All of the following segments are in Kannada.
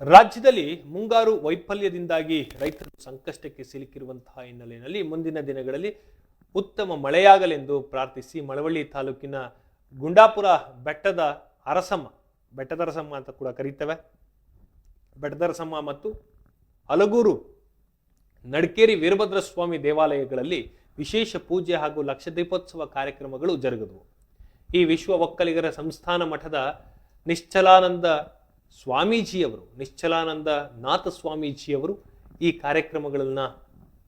ರಾಜ್ಯದಲ್ಲಿ ಮುಂಗಾರು ವೈಫಲ್ಯದಿಂದಾಗಿ ರೈತರು ಸಂಕಷ್ಟಕ್ಕೆ ಸಿಲುಕಿರುವಂತಹ ಹಿನ್ನೆಲೆಯಲ್ಲಿ ಮುಂದಿನ ದಿನಗಳಲ್ಲಿ ಉತ್ತಮ ಮಳೆಯಾಗಲೆಂದು ಪ್ರಾರ್ಥಿಸಿ ಮಳವಳ್ಳಿ ತಾಲೂಕಿನ ಗುಂಡಾಪುರ ಬೆಟ್ಟದ ಅರಸಮ್ಮ ಬೆಟ್ಟದ ಅರಸಮ್ಮ ಅಂತ ಕೂಡ ಕರೀತೇವೆ. ಬೆಟ್ಟದ ಅರಸಮ್ಮ ಮತ್ತು ಅಲಗೂರು ನಡ್ಕೇರಿ ವೀರಭದ್ರ ಸ್ವಾಮಿ ದೇವಾಲಯಗಳಲ್ಲಿ ವಿಶೇಷ ಪೂಜೆ ಹಾಗೂ ಲಕ್ಷ ದೀಪೋತ್ಸವ ಕಾರ್ಯಕ್ರಮಗಳು ಜರುಗಿದವು. ಈ ವಿಶ್ವ ಒಕ್ಕಲಿಗರ ಸಂಸ್ಥಾನ ಮಠದ ನಿಶ್ಚಲಾನಂದ ಸ್ವಾಮೀಜಿಯವರು, ನಿಶ್ಚಲಾನಂದ ನಾಥ ಸ್ವಾಮೀಜಿಯವರು ಈ ಕಾರ್ಯಕ್ರಮಗಳನ್ನು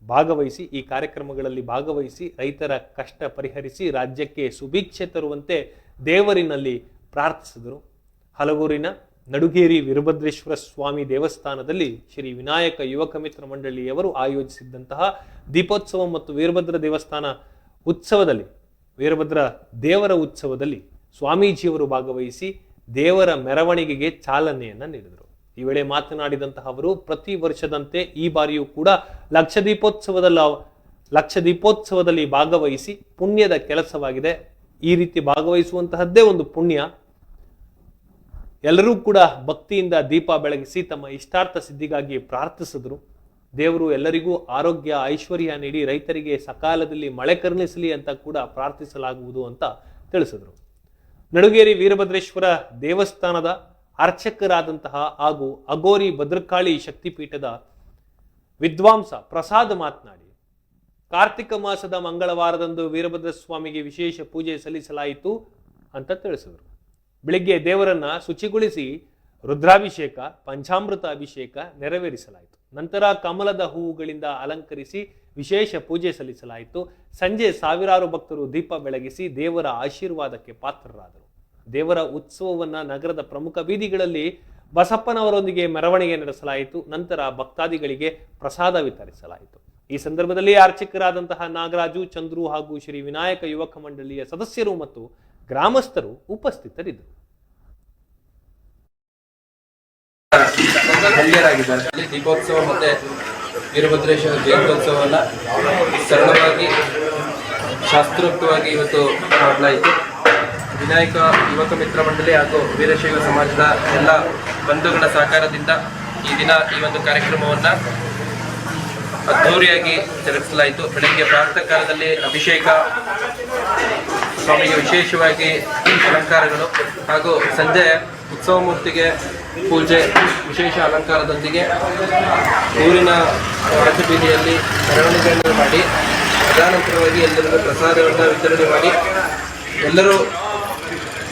ಭಾಗವಹಿಸಿ, ಈ ಕಾರ್ಯಕ್ರಮಗಳಲ್ಲಿ ಭಾಗವಹಿಸಿ ರೈತರ ಕಷ್ಟ ಪರಿಹರಿಸಿ ರಾಜ್ಯಕ್ಕೆ ಸುಭಿಕ್ಷೆ ತರುವಂತೆ ದೇವರಿನಲ್ಲಿ ಪ್ರಾರ್ಥಿಸಿದರು. ಹಲಗೂರಿನ ನಡುಗೇರಿ ವೀರಭದ್ರೇಶ್ವರ ಸ್ವಾಮಿ ದೇವಸ್ಥಾನದಲ್ಲಿ ಶ್ರೀ ವಿನಾಯಕ ಯುವಕ ಮಿತ್ರ ಮಂಡಳಿಯವರು ಆಯೋಜಿಸಿದ್ದಂತಹ ದೀಪೋತ್ಸವ ಮತ್ತು ವೀರಭದ್ರ ದೇವಸ್ಥಾನ ಉತ್ಸವದಲ್ಲಿ, ವೀರಭದ್ರ ದೇವರ ಉತ್ಸವದಲ್ಲಿ ಸ್ವಾಮೀಜಿಯವರು ಭಾಗವಹಿಸಿ ದೇವರ ಮೆರವಣಿಗೆಗೆ ಚಾಲನೆಯನ್ನ ನೀಡಿದರು. ಈ ವೇಳೆ ಮಾತನಾಡಿದಂತಹ ಅವರು, ಪ್ರತಿ ವರ್ಷದಂತೆ ಈ ಬಾರಿಯೂ ಕೂಡ ಲಕ್ಷ ದೀಪೋತ್ಸವದಲ್ಲಿ ಲಕ್ಷ ದೀಪೋತ್ಸವದಲ್ಲಿ ಭಾಗವಹಿಸಿ ಪುಣ್ಯದ ಕೆಲಸವಾಗಿದೆ. ಈ ರೀತಿ ಭಾಗವಹಿಸುವಂತಹದ್ದೇ ಒಂದು ಪುಣ್ಯ. ಎಲ್ಲರೂ ಕೂಡ ಭಕ್ತಿಯಿಂದ ದೀಪ ಬೆಳಗಿಸಿ ತಮ್ಮ ಇಷ್ಟಾರ್ಥ ಸಿದ್ಧಿಗಾಗಿ ಪ್ರಾರ್ಥಿಸಿದ್ರು. ದೇವರು ಎಲ್ಲರಿಗೂ ಆರೋಗ್ಯ, ಐಶ್ವರ್ಯ ನೀಡಿ ರೈತರಿಗೆ ಸಕಾಲದಲ್ಲಿ ಮಳೆ ಕರುಣಿಸಲಿ ಅಂತ ಕೂಡ ಪ್ರಾರ್ಥಿಸಲಾಗುವುದು ಅಂತ ತಿಳಿಸಿದ್ರು. ನಡುಗೇರಿ ವೀರಭದ್ರೇಶ್ವರ ದೇವಸ್ಥಾನದ ಅರ್ಚಕರಾದಂತಹ ಹಾಗೂ ಅಗೋರಿ ಭದ್ರಕಾಳಿ ಶಕ್ತಿಪೀಠದ ವಿದ್ವಾಂಸ ಪ್ರಸಾದ್ ಮಾತನಾಡಿ, ಕಾರ್ತಿಕ ಮಾಸದ ಮಂಗಳವಾರದಂದು ವೀರಭದ್ರ ಸ್ವಾಮಿಗೆ ವಿಶೇಷ ಪೂಜೆ ಸಲ್ಲಿಸಲಾಯಿತು ಅಂತ ತಿಳಿಸಿದರು. ಬೆಳಿಗ್ಗೆ ದೇವರನ್ನ ಶುಚಿಗೊಳಿಸಿ ರುದ್ರಾಭಿಷೇಕ ಪಂಚಾಮೃತ ಅಭಿಷೇಕ ನೆರವೇರಿಸಲಾಯಿತು. ನಂತರ ಕಮಲದ ಹೂವುಗಳಿಂದ ಅಲಂಕರಿಸಿ ವಿಶೇಷ ಪೂಜೆ ಸಲ್ಲಿಸಲಾಯಿತು. ಸಂಜೆ ಸಾವಿರಾರು ಭಕ್ತರು ದೀಪ ಬೆಳಗಿಸಿ ದೇವರ ಆಶೀರ್ವಾದಕ್ಕೆ ಪಾತ್ರರಾದರು. ದೇವರ ಉತ್ಸವವನ್ನ ನಗರದ ಪ್ರಮುಖ ಬೀದಿಗಳಲ್ಲಿ ಬಸಪ್ಪನವರೊಂದಿಗೆ ಮೆರವಣಿಗೆ ನಡೆಸಲಾಯಿತು. ನಂತರ ಭಕ್ತಾದಿಗಳಿಗೆ ಪ್ರಸಾದ ವಿತರಿಸಲಾಯಿತು. ಈ ಸಂದರ್ಭದಲ್ಲಿ ಅರ್ಚಕರಾದಂತಹ ನಾಗರಾಜು, ಚಂದ್ರು ಹಾಗೂ ಶ್ರೀ ವಿನಾಯಕ ಯುವಕ ಮಂಡಳಿಯ ಸದಸ್ಯರು ಮತ್ತು ಗ್ರಾಮಸ್ಥರು ಉಪಸ್ಥಿತರಿದ್ದರು. ದೀಪೋತ್ಸವ ಮತ್ತೆ ವೀರಭದ್ರೇಶ್ವರ ಜಯಂತ್ಯೋತ್ಸವವನ್ನು ಸರಳವಾಗಿ, ಶಾಸ್ತ್ರೋಕ್ತವಾಗಿ ಇವತ್ತು ಮಾಡಲಾಯಿತು. ವಿನಾಯಕ ಯುವಕ ಮಿತ್ರ ಮಂಡಳಿ ಹಾಗೂ ವೀರಶೈವ ಸಮಾಜದ ಎಲ್ಲ ಬಂಧುಗಳ ಸಹಕಾರದಿಂದ ಈ ದಿನ ಈ ಒಂದು ಕಾರ್ಯಕ್ರಮವನ್ನು ಅದ್ಧೂರಿಯಾಗಿ ಜರುಗಿಸಲಾಯಿತು. ಬೆಳಗ್ಗೆ ಪ್ರಾತಃ ಕಾಲದಲ್ಲಿ ಅಭಿಷೇಕ, ಸ್ವಾಮಿಗೆ ವಿಶೇಷವಾಗಿ ಅಲಂಕಾರಗಳು ಹಾಗೂ ಸಂಜೆ ಉತ್ಸವ ಮೂರ್ತಿಗೆ ಪೂಜೆ, ವಿಶೇಷ ಅಲಂಕಾರದೊಂದಿಗೆ ಊರಿನ ಬೀದಿಯಲ್ಲಿ ಮೆರವಣಿಗೆಯನ್ನು ಮಾಡಿ ತದನಂತರವಾಗಿ ಎಲ್ಲರಿಗೂ ಪ್ರಸಾದವನ್ನು ವಿತರಣೆ ಮಾಡಿ, ಎಲ್ಲರೂ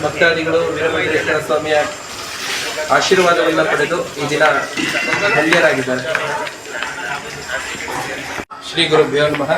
ಭಕ್ತಾದಿಗಳು ವೀರಭದ್ರೇಶ್ವರ ಸ್ವಾಮಿಯ ಆಶೀರ್ವಾದವನ್ನು ಪಡೆದು ಈ ದಿನ ಧನ್ಯರಾಗಿದ್ದಾರೆ. ಶ್ರೀ ಗುರು ನಮಃ.